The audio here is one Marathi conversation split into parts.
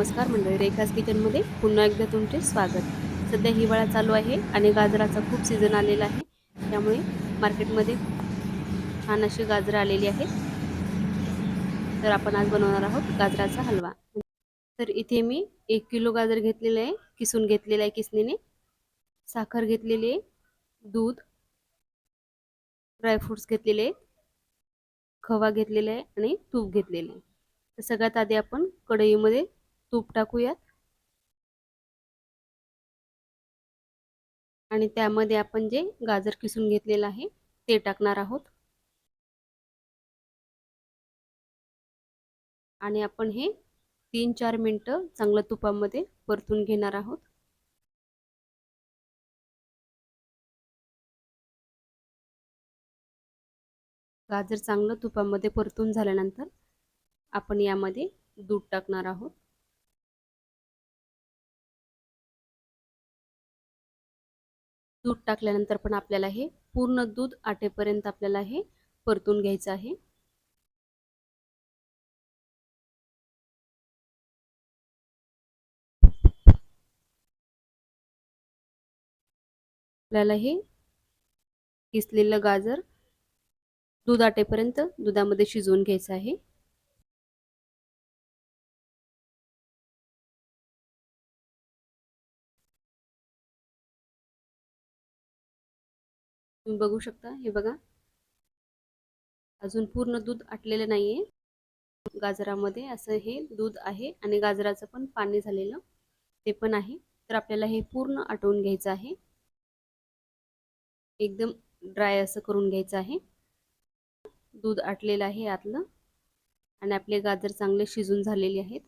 नमस्कार मंडळी रेखाज किचनमध्ये पुन्हा एकदा तुमचे स्वागत. सध्या हिवाळा चालू आहे आणि गाजराचा खूप सीझन आलेला आहे. त्यामुळे मार्केटमध्ये छान अशी गाजरं आलेली आहेत. तर आपण आज बनवणार आहोत गाजराचा हलवा. तर इथे मी एक किलो गाजर घेतलेलं आहे किसून घेतलेलं आहे किसणीने. साखर घेतलेली आहे दूध ड्रायफ्रूट्स घेतलेले आहेत खवा घेतलेला आहे आणि तूप घेतलेले आहे. तर सगळ्यात आधी आपण कढईमध्ये तूप टाकूयात. आणि त्यामध्ये आपण जे गाजर किसून घेतलेलं आहे ते टाकणार आहोत. आणि आपण हे तीन चार मिनटं चांगलं तुपामध्ये परतून घेणार आहोत. गाजर चांगलं तुपामध्ये परतून झाल्यानंतर आपण यामध्ये दूध टाकणार आहोत. दूध टाकल्यानंतर पण आपल्याला हे पूर्ण दूध आटेपर्यंत आपल्याला हे परतून घ्यायचं आहे. आपल्याला हे किसलेलं गाजर दूध आटेपर्यंत दुधामध्ये शिजवून घ्यायचं आहे. तुम्ही बघू शकता. हे बघा. अजून पूर्ण दूध आटलेलं नाहीये. गाजरामध्ये असं हे दूध आहे आणि गाजराचं पण पाणी झालेलं ते पण आहे. तर आपल्याला हे पूर्ण आटवून घ्यायचं आहे. एकदम ड्राय असं करून घ्यायचं आहे. दूध आटलेलं आहे आतलं. आणि आपले गाजर चांगले शिजून झालेले आहेत.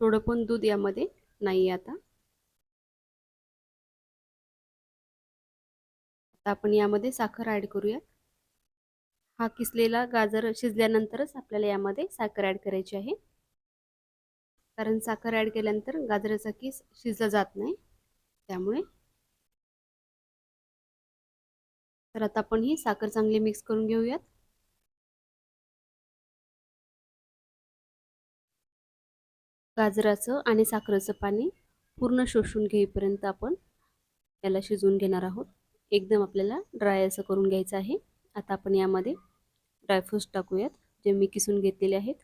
थोडं पण दूध यामध्ये. नाही आता. आता आपण यामध्ये साखर ॲड करूया. हा किसलेला गाजर शिजल्यानंतरच आपल्याला यामध्ये साखर ॲड करायची आहे. कारण साखर ॲड केल्यानंतर गाजराचा किस शिजला जात नाही. त्यामुळे तर आता आपण ही साखर चांगली मिक्स करून घेऊयात. गाजराचं आणि साखरेचं पाणी पूर्ण शोषून घेईपर्यंत आपण याला शिजवून घेणार आहोत. एकदम आपल्याला ड्राय असं करून घ्यायचं आहे. आता आपण यामध्ये ड्रायफ्रूट्स टाकूयात जे मी किसून घेतलेले आहेत.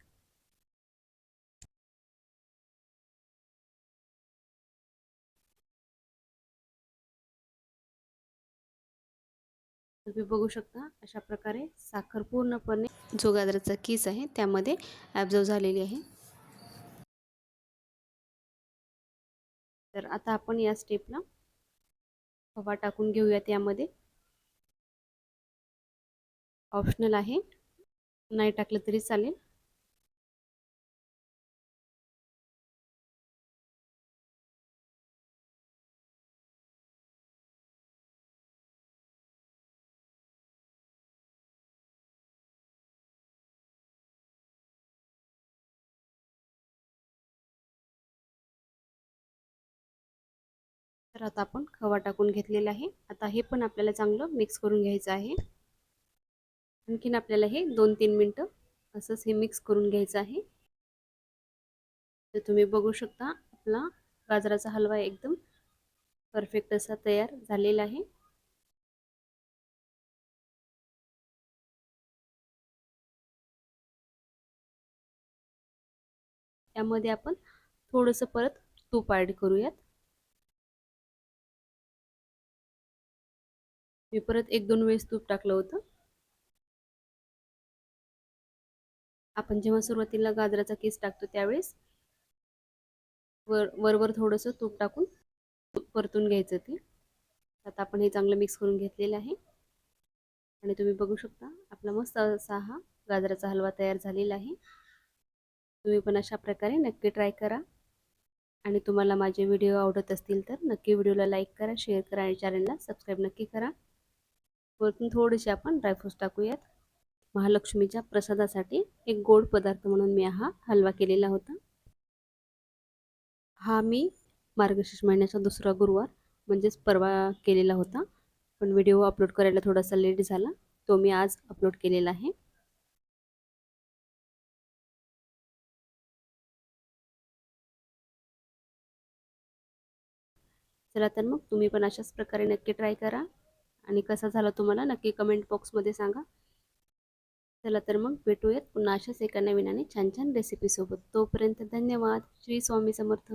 तुम्ही बघू शकता अशा प्रकारे साखर पूर्णपणे जो गाजराचा किस आहे त्यामध्ये ॲब्झर्व झालेली आहे. तर आता आपण या स्टेपला हवा टाकून घेऊयात यामध्ये. ऑप्शनल आहे. नाही टाकलं तरी चालेल. तर आता आपण खवा टाकून घेतलेला आहे. आता हे पण आपल्याला चांगलं मिक्स करून घ्यायचं आहे. आणखीन आपल्याला हे दोन तीन मिनटं असंच हे मिक्स करून घ्यायचं आहे. तर तुम्ही बघू शकता आपला गाजराचा हलवा एकदम परफेक्ट असा तयार झालेला आहे. त्यामध्ये आपण थोडंसं परत तूप ॲड करूयात. मी परत एक दोन वेळेस तूप टाकलं होतं. आपण जेव्हा सुरुवातीला गाजराचा केस टाकतो त्यावेळेस वर वरवर थोडंसं तूप टाकून परतून घ्यायचं ते. आता आपण हे चांगलं मिक्स करून घेतलेलं आहे. आणि तुम्ही बघू शकता आपला मस्त असा हा गाजराचा हलवा तयार झालेला आहे. तुम्ही पण अशा प्रकारे नक्की ट्राय करा. आणि तुम्हाला माझे व्हिडिओ आवडत असतील तर नक्की व्हिडिओला लाईक करा शेअर करा आणि चॅनलला सबस्क्राईब नक्की करा. वरतून थोडेसे आपण ड्रायफ्रूट्स टाकूयात. महालक्ष्मीच्या प्रसादासाठी एक गोड पदार्थ म्हणून मी हा हलवा केलेला होता. हा मी मार्गशीर्ष महिन्याचा दुसरा गुरुवार म्हणजेच परवा केलेला होता. पण व्हिडिओ अपलोड करायला थोडासा लेट झाला. तो मी आज अपलोड केलेला आहे. चला तर मग तुम्ही पण अशाच प्रकारे नक्की ट्राय करा. आणि कसा झाला तुम्हाला? नक्की कमेंट बॉक्समध्ये सांगा. चला तर मग भेटूयात पुन्हा अशाच एका नवीन आणि छान छान रेसिपीसोबत तोपर्यंत धन्यवाद. श्री स्वामी समर्थ.